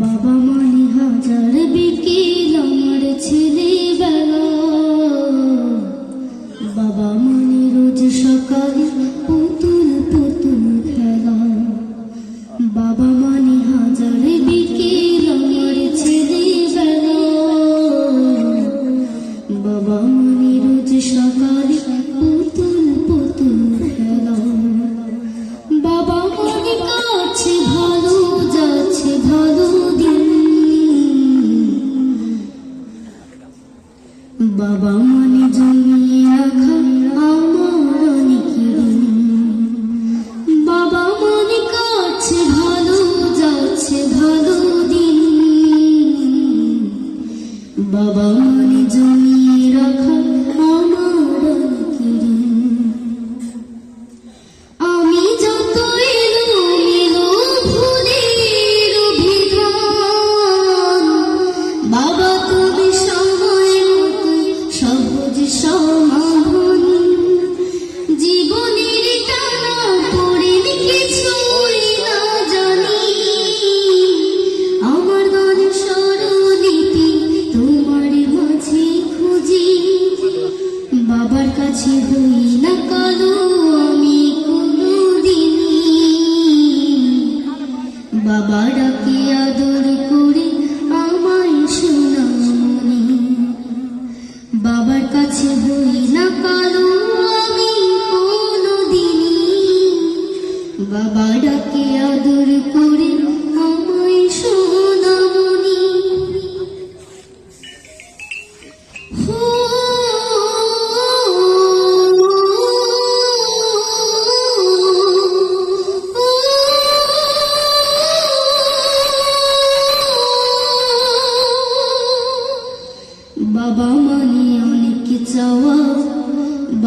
বাবা মানে হাজার বিকেল আমার ছেলেবেলা। বাবা বাবা বাবার কাছে হই না কালো আমি কোনোদিনই। বাবা ডাকে আদর করে আমায় শোনা বাবার কাছে হই না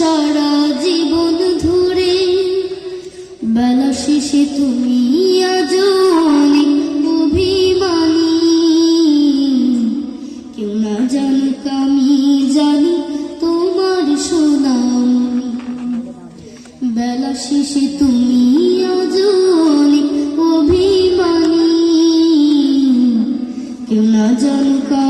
সারা জীবন ধরে। বেলা শেষে তুমি আজ অনেক কেউ না জানি তোমার তুমি আজ অভিমানী। কেউ না জানুক